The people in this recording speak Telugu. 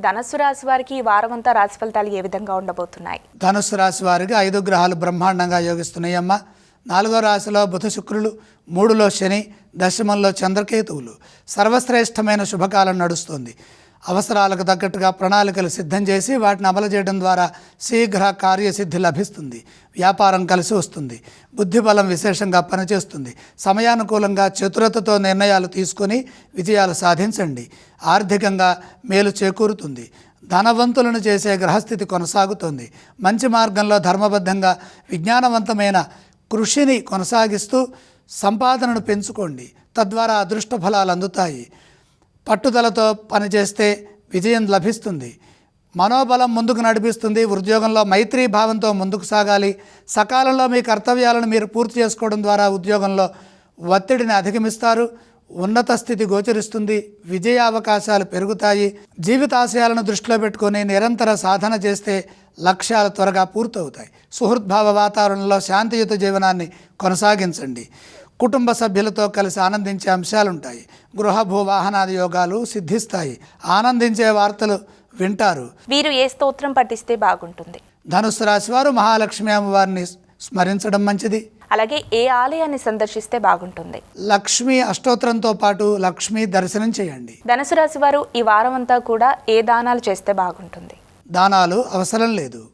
ధనస్సు రాశి వారికి ఈ వారం అంతా రాశి ఫలితాలు ఏ విధంగా ఉండబోతున్నాయి? ధనుస్సు రాశి వారికి ఐదు గ్రహాలు బ్రహ్మాండంగా యోగిస్తున్నాయమ్మ నాలుగో రాశిలో బుధ శుక్రులు మూడులో శని దశమంలో చంద్రకేతువులు. సర్వశ్రేష్టమైన శుభకాలం నడుస్తుంది. అవసరాలకు తగ్గట్టుగా ప్రణాళికలు సిద్ధం చేసి వాటిని అమలు చేయడం ద్వారా శీఘ్ర కార్యసిద్ధి లభిస్తుంది. వ్యాపారం కలిసి వస్తుంది. బుద్ధిబలం విశేషంగా పనిచేస్తుంది. సమయానుకూలంగా చతురతతో నిర్ణయాలు తీసుకొని విజయాలు సాధించండి. ఆర్థికంగా మేలు చేకూరుతుంది. ధనవంతులను చేసే గ్రహస్థితి కొనసాగుతుంది. మంచి మార్గంలో ధర్మబద్ధంగా విజ్ఞానవంతమైన కృషిని కొనసాగిస్తూ సంపాదనను పెంచుకోండి. తద్వారా అదృష్ట ఫలాలు అందుతాయి. పట్టుదలతో పనిచేస్తే విజయం లభిస్తుంది. మనోబలం ముందుకు నడిపిస్తుంది. ఉద్యోగంలో మైత్రీ భావంతో ముందుకు సాగాలి. సకాలంలో మీ కర్తవ్యాలను మీరు పూర్తి చేసుకోవడం ద్వారా ఉద్యోగంలో ఒత్తిడిని అధిగమిస్తారు. ఉన్నత స్థితి గోచరిస్తుంది. విజయావకాశాలు పెరుగుతాయి. జీవితాశయాలను దృష్టిలో పెట్టుకొని నిరంతర సాధన చేస్తే లక్ష్యాలు త్వరగా పూర్తవుతాయి. సుహృద్భావ వాతావరణంలో శాంతియుత జీవనాన్ని కొనసాగించండి. కుటుంబ సభ్యులతో కలిసి ఆనందించే అంశాలుంటాయి. గృహ భూ వాహనాది యోగాలు సిద్ధిస్తాయి. ఆనందించే వార్తలు వింటారు. వీరు ఏ స్తోత్రం పఠిస్తే బాగుంటుంది? ధనుస్సు రాశి వారు మహాలక్ష్మి అమ్మవారిని స్మరించడం మంచిది. అలాగే ఏ ఆలయాన్ని సందర్శిస్తే బాగుంటుంది? లక్ష్మి అష్టోత్తరంతో పాటు లక్ష్మి దర్శనం చేయండి. ధనుసు రాశి వారు ఈ వారం అంతా కూడా ఏ దానాలు చేస్తే బాగుంటుంది? దానాలు అవసరం లేదు.